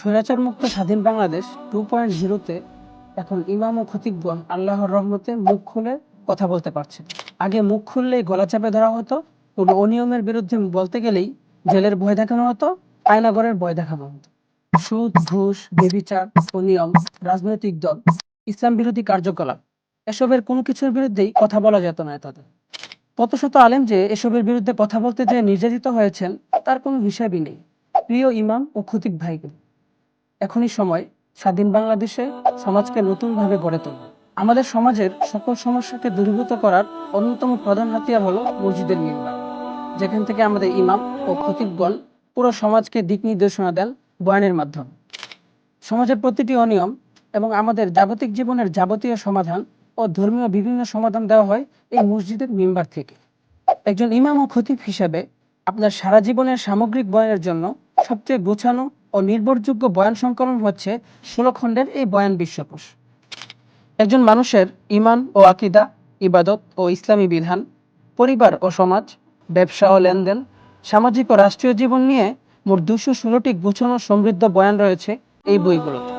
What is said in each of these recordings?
স্বৈরাচার মুক্ত স্বাধীন বাংলাদেশ টু পয়েন্ট জিরোতে এখন ইমাম ও খতিবগণ আল্লাহর রহমতে মুখ খুলে কথা বলতে পারছে আগে মুখ খুললেই গলা চাপে ধরা হতো, কোনো অনিয়মের বিরুদ্ধে বলতে গেলেই জেলের ভয় দেখানো হতো, আয়নাগরের ভয় দেখানো হতো। সুদ, ঘুষ, বেবিচার অনিয়ম রাজনৈতিক দল, ইসলাম বিরোধী কার্যকলাপ, এসবের কোনো কিছুর বিরুদ্ধেই কথা বলা যেত না তাদের। কত শত আলেম যে এসবের বিরুদ্ধে কথা বলতে যে নির্যাতিত হয়েছেন, তার কোনো হিসাবই নেই। প্রিয় ইমাম ও খতিব ভাইকে এখনই সময় স্বাধীন বাংলাদেশে সমাজকে নতুনভাবে গড়ে তোলা। আমাদের সমাজের সকল সমস্যাকে দূরীভূত করার অন্যতম প্রধান হাতিয়ার হলো মসজিদের নির্মাণ, যেখান থেকে আমাদের ইমাম ও খতিবগণ পুরো সমাজকে দিক নির্দেশনা দেন বয়ানের মাধ্যমে। সমাজের প্রতিটি অনিয়ম এবং আমাদের জাগতিক জীবনের যাবতীয় সমাধান ও ধর্মীয় বিভিন্ন সমাধান দেওয়া হয় এই মসজিদের মেম্বার থেকে। একজন ইমাম ও খতিব হিসাবে আপনার সারা জীবনের সামগ্রিক বয়ানের জন্য সবচেয়ে গোছানো ও নির্ভরযোগ্য বয়ান সংকলন হচ্ছে ষোলো খণ্ডের এই বয়ান বিশ্বকোষ। একজন মানুষের ইমান ও আকিদা, ইবাদত ও ইসলামী বিধান, পরিবার ও সমাজ, ব্যবসা ও লেনদেন, সামাজিক ও রাষ্ট্রীয় জীবন নিয়ে মোট দুশো ষোলোটি গুছানো সমৃদ্ধ বয়ান রয়েছে এই বইগুলোতে।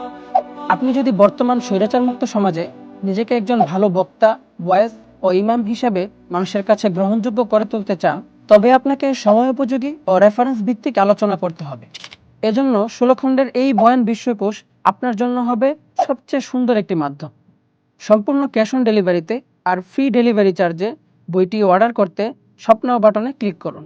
আপনি যদি বর্তমান স্বৈরাচার মুক্ত সমাজে নিজেকে একজন ভালো বক্তা বয়েস ও ইমাম হিসাবে মানুষের কাছে গ্রহণযোগ্য করে তুলতে চান তবে আপনাকে সময় উপযোগী ও রেফারেন্স ভিত্তিক আলোচনা করতে হবে। এজন্য ষোলো খণ্ডের এই বয়ান বিশ্বকোষ আপনার জন্য হবে সবচেয়ে সুন্দর একটি মাধ্যম। সম্পূর্ণ ক্যাশ অন ডেলিভারিতে আর ফ্রি ডেলিভারি চার্জে বইটি অর্ডার করতে স্বপ্ন বাটনে ক্লিক করুন।